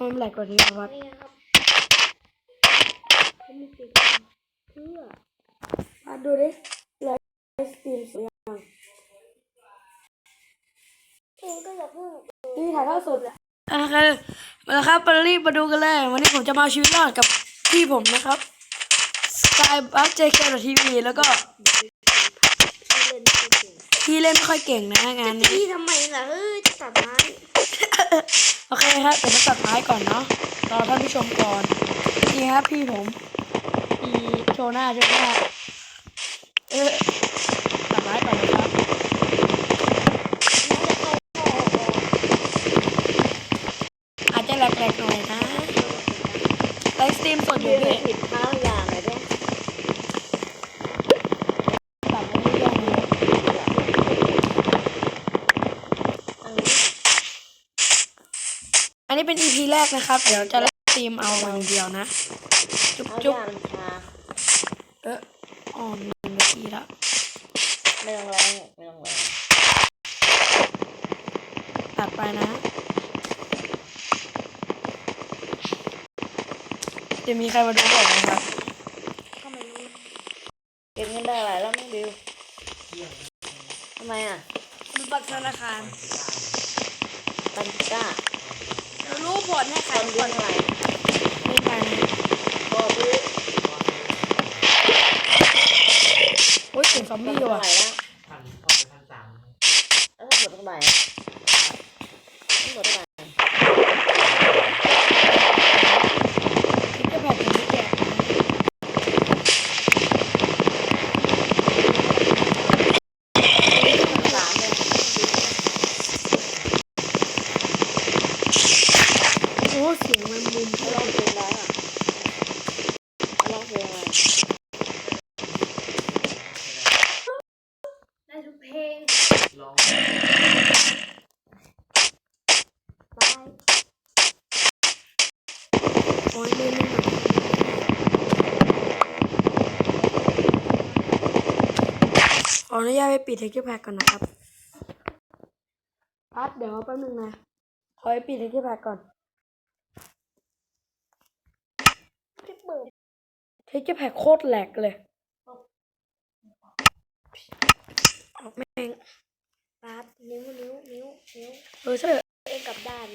ทำไมมันแหลกกว่านี้ครับนี่ครับเขามีติดเพื่อมาดูดิไลฟ์สตรีมสวยงเองก็อย่าเพิ่งนี่ถ่ายเทอดสดอะโอเคมาแล้วครับมารีบมาดูกันเลย วันนี้ผมจะมาชีวิตรอดกับพี่ผมนะครับ Sky Buff JK TV แล้วก็เล่นไม่เก่งพี่เล่นไม่ค่อยเก่งนะงานนี้พี่ทำไมล่ะเฮ้ยจะตัดม้ โอเคครับเดี๋ยวจะตัดไม้ก่อนเนาะรอท่านผู้ชมก่อนนี่ครับพี่ผมพี่โชว์หน้าโชว์หน้าเออตัดไม้ก่อนเลยครับอาจจะแหลกๆหน่อยนะไลฟ์สตรีมสดอยู่พี่ ผิดเท้าอย่างไรด้วย ตัดไม่ได้ยังเลย อันนี้ อันนี้เป็น EP แรก นะครับ เดี๋ยวจะไลฟ์สตรีมเอาอย่างเดียวนะ จุ๊บเอาจุ๊บอย่างชาเอออ๋อหนึ่งนาทีละไม่ต้องแรงไม่ต้องแรงตัดไปนะ จะมีใครมาดูบอกไหมครับก็ไม่รู้เก็บเงินได้หลายแล้วไม่ดิวทำไมอะมันบัตรธนาคารปันก้า รู้ผลให้ใครคนไหน ไม่ไปนะ บอกรู้ โอ้ยเสียงซอมบี้ เท่า ว่ะ ไหร่แล้ว พันสองพันสาม แล้วทั้งหมดเท่าไหร่ทั้งหมดเท่าไหร่ คิดจะแบบนี้แกะสามเลย โอ้เสียงแมงมุม เขาร้องเพลงแล้วอะเขาร้องเพลงอะไร ได้ทุกเพลง ลอง ตาย โอ้ยเล่นไม่หนักขออนุญาต ไปปิดเทคเจอร์แพ็กก่อนนะครับพัดเดี๋ยวแป๊บนึงนะขอไปปิดเทคเจอร์แพ็กก่อนพี่เปิดเทคเจอร์แพ็กโคตรแหลกเลยออกแม่งปาดนิ้วนิ้วนิ้วนิ้วเออเถอะเองกลับด้าน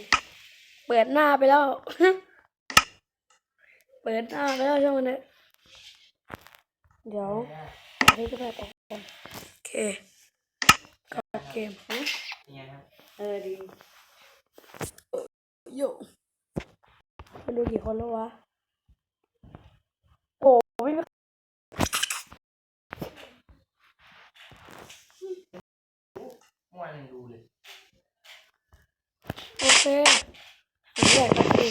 เปิดหน้าไปแล้ว เปิดหน้าไปแล้วช่วงนี้เดี๋ยวเทคเจอร์แพ็กออกก่อนโอเค กลับเกมนะยังไงครับเออดีโยมันดูกี่คนแล้ววะ โอ้ไม่มี เมื่อวานยังดูเลย โอเคหาใหญ่กันดิ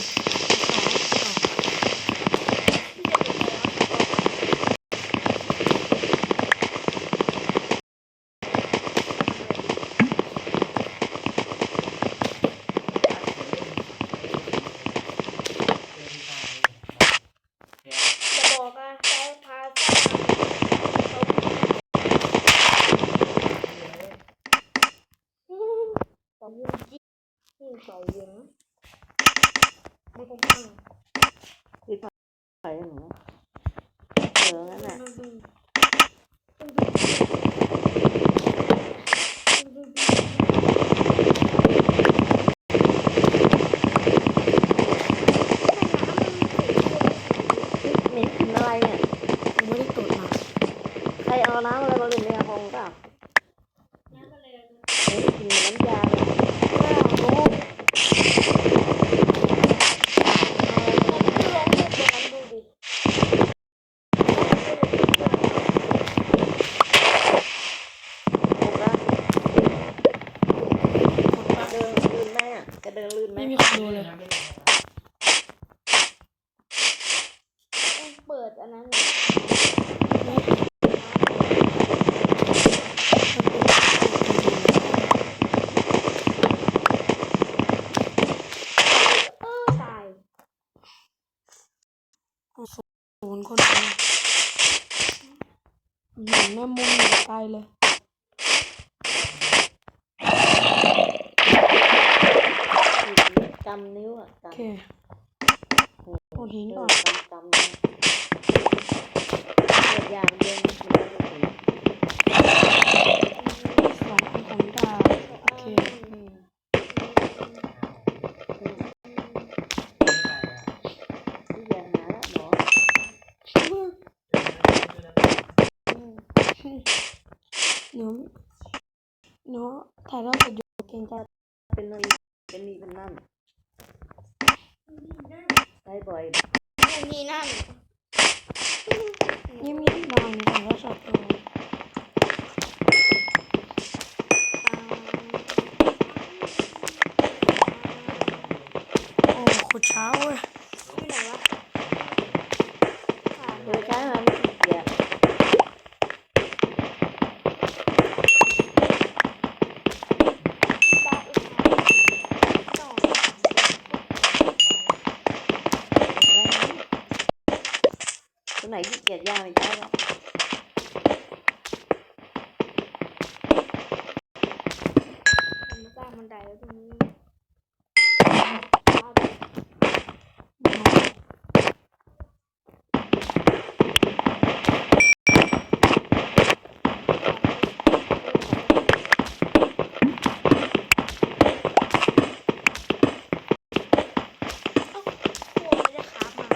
เดี๋ยว จะบ อกอะใช้พาซ่าต่อยิงจี้ยิงต่อยิงไม่ต้องตั้งคือถ่ายหนูเอองั้นแหละนี่กินอะไรเนี่ย ผมไม่ได้ตรวจมา ใครเอา น้ำอะไรมาเล่นในคงเปล่าเฮ้ยกินน้ำยาเลยโอ้โหเดินลื่นไหมอะจะเดินลื่นไหม ไม่มีคนดูเลย เปิดอันนั้นตาย ศูนย์คนดูเห็นแม่มุมอยู่ไกลเลย กำนิ้วอะ โอเค กำ ขุดหิน เอ ก่อ อน ตำๆนะ เกิดยามเย็นมันก็จะสี สองอันของดาบโอเค อืม ไม่ไปอะ ที่ยาหาแล้วหมออืม หนูหนูถ่ายทอดสดอยู่เก่งจัง เป็นนี่เป็นนี่เป็นนั่นใช้บ่อย นู่นนี่นั่น ยิ้มยิ้มบางถ่ายทอดสดอยู่โอ้ขุดเช้า ตรงนี้พวกไม่ได้ค้ามา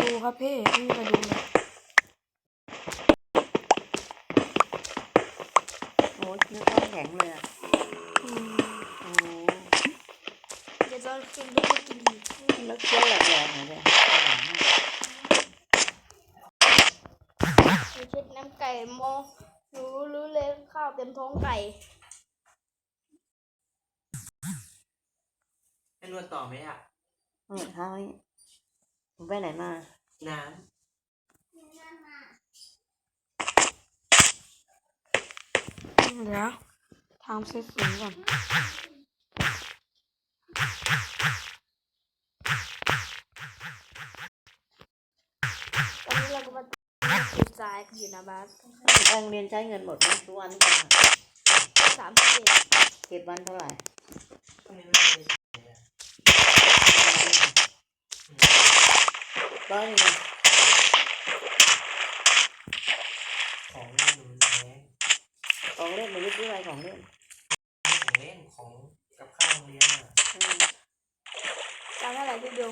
ดูครับพี่ไม่มีใครดูเลย โอ้ยเนื้อต้องแข็งเลยอะอืมโอ้เดี๋ยวตอนคืนดูก็กินอีกแล้วเคี้ยวแหลกๆหน่อยเลยหนูเช็ดน้ำไก่มองหนูรู้เลยข้าวเต็มท้องไก่ให้นวดต่อไหมอะเอาเท้านี่ผมไปไหนมา น้เดี๋ยว ทำเซตสูงก่อน ตอนนี้เราก็มาขุดทรายกันอยู่นะบ้านไปโรงเรียนใช้เงินหมดไหมทุกวันนี้สามสิบเจ็ดเก็บวันเท่าไหร่ำก็ไม่ได้เลยอะร้อยหนึ่งของเล่นหนูมันแพง ของเล่นหรือ ซื้ออะไรของเล่นของเล่นของกับข้าวโรงเรียนอะอืมจำเท่าไหร่พี่ดู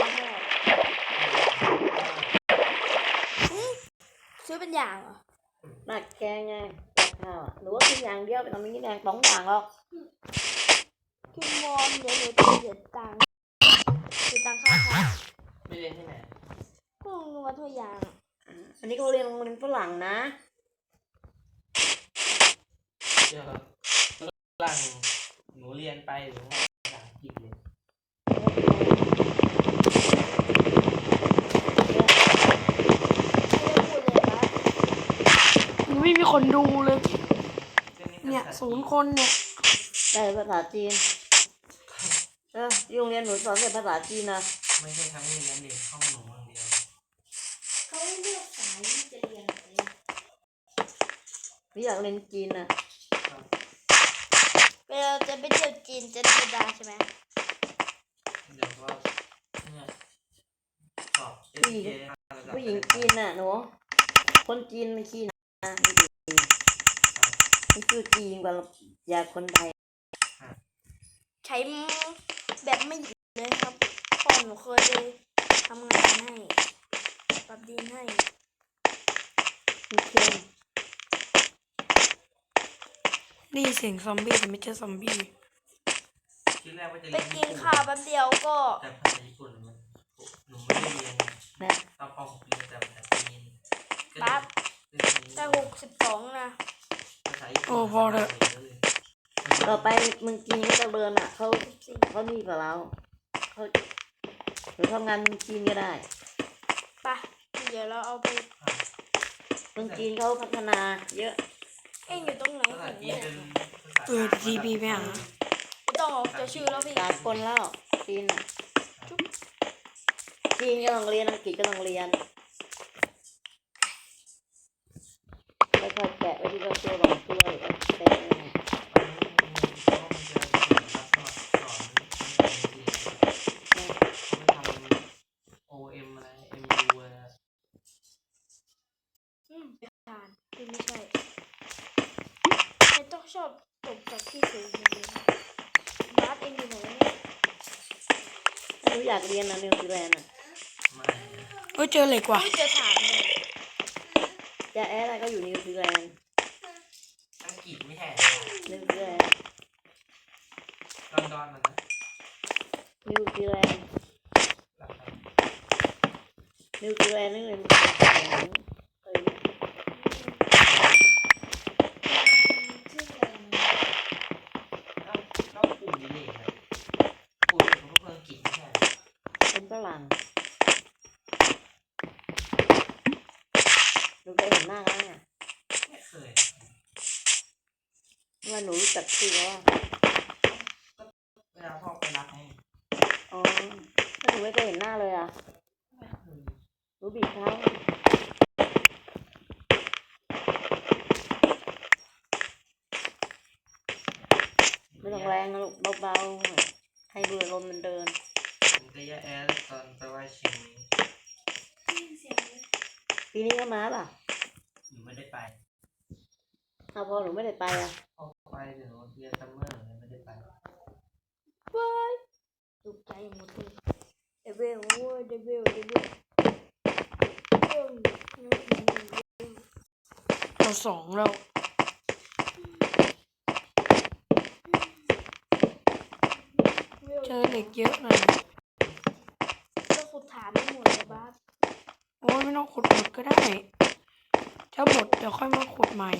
จำเท่าไหร่ซื้อเป็นอย่างเหรอหนักแกงไงกับข้าวอะหรือว่ากินอย่างเดียวไปทำนี้แดงสองอย่างหรอกกินมอมเดี๋ยวหนูจะเสียตังค์เสียตังค่าข้าวไม่เรียนที่ไหนก็ลงนัวทั่วอย่างอันนี้เขาเรียนโรงเรียนฝรั่งนะ เดี๋ยวหลังหนูเรียนไปหรือว่าภาษาอังกฤษเลยไม่ได้พูดเลยนะไม่มีคนดูเลยเรื่องเนี่ยภาษาศูนย์คนเนี่ยได้ภาษาจีน เออที่โรงเรียนหนูสอนแต่ภาษาจีนนะ ไม่ใช่ทั้งโรงเรียนเด็กห้องหนูอย่างเดียวเขาเลือกสายที่จะเรียนอะไรพี่อยากเรียนจีนนะครับ เวลาจะไปเที่ยวจีนจะธรรมดาใช่ไหมเดี๋ยวก็เนี่ยสอบเอสเอระดับผู้หญิงจีนน่ะหนูคนจีนไม่ขี้นะไม่ดีไม่ชื่อจีนกว่าอยากคนไทยใช้แบบไม่หยุดเลยครับพ่อหนูเคยเลยทำงานให้ปรับดินให้มีเค็ม ได้ยินเสียงซอมบี้แต่ไม่ใช่ซอมบี้ที่แรกว่าจะไปเรียนกิญี่นปุ่นข้าวแป๊บเดียวก็แต่ภาษาญี่ปุ่นมันหนูไม่ได้เรียนไงนะตอนป .6 เรียนแต่ภาษาจีนก็ปั๊บเรื่องนี้ได้หกสิบสองนะภาษาญี่ปุ่นโอ้พอเถอะต่อไปเมึงจีนก็เจะเริญอะเขาสิบสี่เขานี่กว่าเราเขาหรือทำงานเมืองจีนก็ได้ปะเดี๋ยวเราเอาไปเมืองจีนเขาพัฒนาเยอะ เอ็งอยู่ตรงไหนของเนี่ยเออจีบีไปหาไม่ต้องออกจะชื่อแล้วพี่หลายคนแล้วจีนอะจีนก็ำลังเรียนอังกฤษกำลังเรียนแล้วก็แกะไปที่เราตัวบองตัวแกะไม่ทานคือไม่ใช่ ชอบตกจากที่สูงอย่างนี้บาสเองอยู่ไหนเนี่ยหนูอยากเรียนนะนิวซีแลนด์อะไม่เอ้ยเจอเหล็กว่ะไม่เจอถามเลยจะแอดอะไรก็อยู่นิวซีแลนด์อังกฤษไม่ใช่นิวซีแลนด์ลอนดอนมันนะนิวซีแลนด์หลักฐานนิวซีแลนด์นี่เป็นของเคย ชื่ออะไรนะ เอ้าแล้วปู่ดิเลกนะปู่เขาก็เพิ่งอังกฤษไม่ใช่ เป็นฝรั่งหนูเคยเห็นหน้าเขาเนี่ย ไม่เคย ทำไมหนูรู้จักชื่อเขาอะ เวลาพ่อไปรับให้ อ๋อถ้าหนูไม่เคยเห็นหน้าเลยอะ ไม่เคย หนูบีบเท้าไม่ต้อง แรงนะลูกเบาๆ ให้เรือลมมันเดินผมก็ยาแอดตอนไปไหว้เชียงใหม่เสียงเลยปีนี้ก็มาป่ะหนูไม่ได้ไปเอาพอหนูไม่ได้ไปอะพ่อไปเดี๋ยวเรียนซัมเมอร์เลยไม่ได้ไปเว้ยตกใจหมดเลยเดวิลโว้ยเดวิลเดวิลเอิ่มเราสองแล้ว เจอเหล็กเยอะหน่อยก็ขุดฐานไม่หมดเลยบาสโอ้ยไม่ต้องขุดหมดก็ได้ ถ้าหมดเดี๋ยวค่อยมาขุดใหม่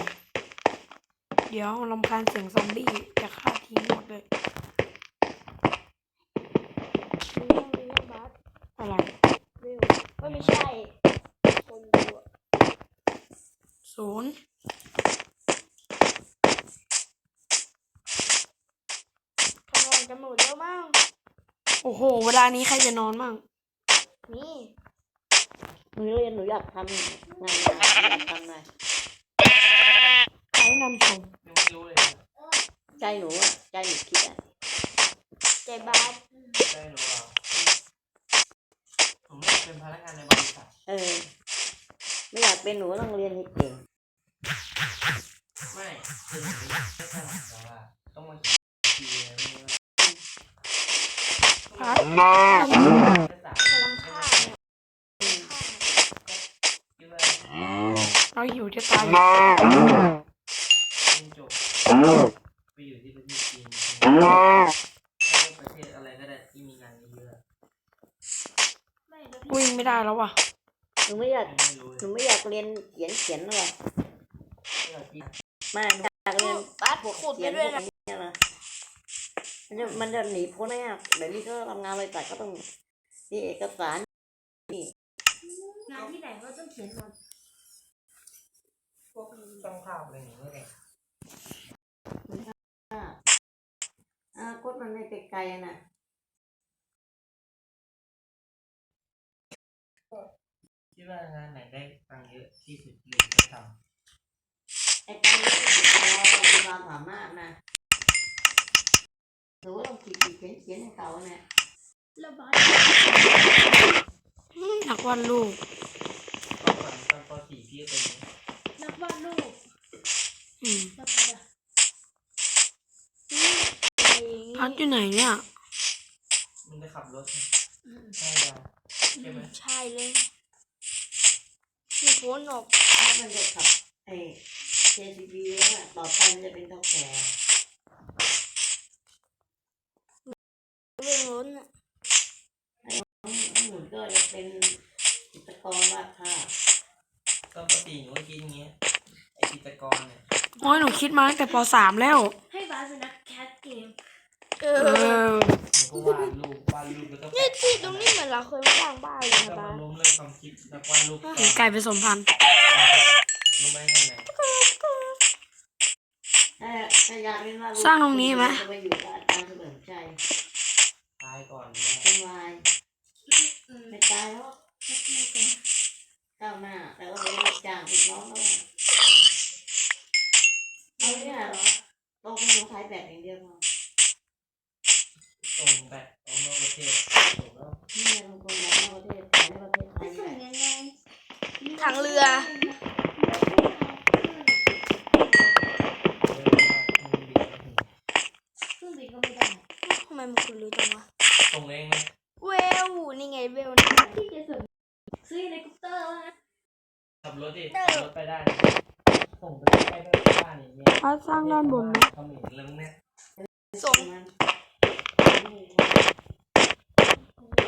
เดี๋ยวลำคาญเสียงซอมบี้จะฆ่าทิ้งหมดเลย มีเรื่องมีเรื่องบาส อะไร เร็วก็ไม่ใช่คนดูอะ ศูนย์ กำลังจะหมดแล้วมั้ง โอ้โห เวลานี้ใครจะนอนมั่งนี่หนูเรียนหนูอยากทำงานอะไรอยากทำอะไรใครนำชมยังไม่รู้เลยนะใจหนูอะใจหนูคิดอะใจบาสใช่หรือเปล่าผมอยากเป็นพนักงานในบริษัทเออ ไม่อยากเป็นหนูก็ต้องเรียนให้เก่งไม่คือหนูไม่ใช่ขนาดแต่ว่าต้องมาเขียนทีอะไรพวกนี้ พัดภาษากำลังฆ่าเนี่ยฆ่าคิดว่าเราหิวจะตายเรียนจบไปอยู่ที่ประเทศจีนถ้าประเทศอะไรก็ได้ที่มีงานเยอะไม่แล้ววิ่งไม่ได้แล้วว่ะหนูไม่อยากๆไม่รู้หเลนูยไม่อยากเรียนเขียนเขียนเลยไม่อยากที่ไม่หนูอยากเรียนบาสขุดเขีไปยนพด้ววยกนะนี้นะ มันจะมันจะหนีพ้นไหมอะเดี๋ยวนี้ก็ทำงานบริษัทก็ต้องมีเอกสารงานที่ไหนก็ต้องเขียนหมดพวกช่างภาพอะไรอย่างเงี้ยไงอ่าอนาคตมันไม่ไปไกลอะนะคิดว่างานไหนได้ตังค์เยอะที่สุดหรือจะทไอ้การนี้เราต้องมีความสามารถนะ หนูก็ต้องขีดขีดเขียนเขียนให้เขาเนี่ยแล้วบาสนักวาดรูปำตอนฝันตอนป .4 พี่ก็เป็นอย่างนี้นักวาดรูปอืมแล้วบาสอะอืมอะไรอย่างงี้พัดอยู่ไหนเนี่ยมันจะขับรถอืมใช่ไหมใช่ไหมใช่เลยมีโพนออกถ้ามันจะขับไอ้ JCB แล้วอะต่อไปมันจะเป็นเท่าแก่ เรื่อง ล้นอะน้องหมุนก็จะเป็นจิตรกรวาดภาพตอนป .4 หนูก็คิดอย่างเงี้ยไอจิตรกรเนี่ยโอ้ยหนูคิดมาตั้งแต่ปสามแล้ว ให้บาสเป็นนักแคสเกมเอเอออ หนูก็วาดรูปวาดรูปแล้วก็เนี่ยที่ตรงนี้เหมือนเราเคยมาสร้างบ้านเลยก็นะมาบาสล้มเลิกความคิดแล้ววาดรูปตอนเห็นไก่ผสมพันธุ์รู้ไหมทำไมเออถ้าอยากเรียนวาดรูปสร้างตรงนี้ไหม จะไปอยู่กับอาจารย์เฉลิมชัยตายก่ อนนี้เป็นวายไม่ตายแล้วไม่เป็นก้าวหน้าแล้วก็ไปรัจ้างอีกน้องแล้วเราไม่หาหรอเราเป็นคนใช้แบบอย่างเดียวมั้อส่งแบบของนอกประเทศถูกแล้วนี่เรงคนแบบนอกประเทศแต่ในประเทศไทยไม่ไงทางเรือทำไมมึงคุณรู้จังวะ ส่งเองไหมเวลนี่ไงเวลนะที่จะส่งซื้อเฮลิคอปเตอร์แล้วนะขับรถดิเออขับรถไปได้นะส่งไปใกล้ๆบ้านอย่างเงี้ยพาร์ทสร้างด้านบนนะเขาเหม็นแล้วมึงเนี่ยส่ง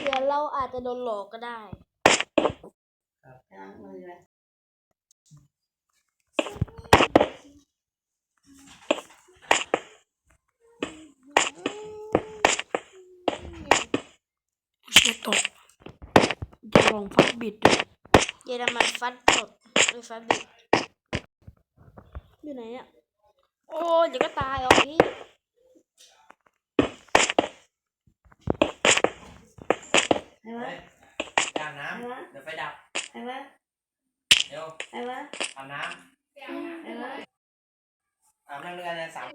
เดี๋ยวเราอาจจะโดนหลอกก็ได้ล้างมือเลย ตกจะลองฟักบิดดูเยอรมันฟัดสดหรือฟัดบิดอยู่ไหนเนี่ยโอ้ยเดี๋ยวก็ตายหรอกพี่ไอ้วะเฮ้ยอาบน้ไอ้วะำเดี๋ยวไฟดับไอ้วะเดี๋ยวไอ้วะอาบน้ไอ้วะำอาบน้ำด้วยกันนะสาม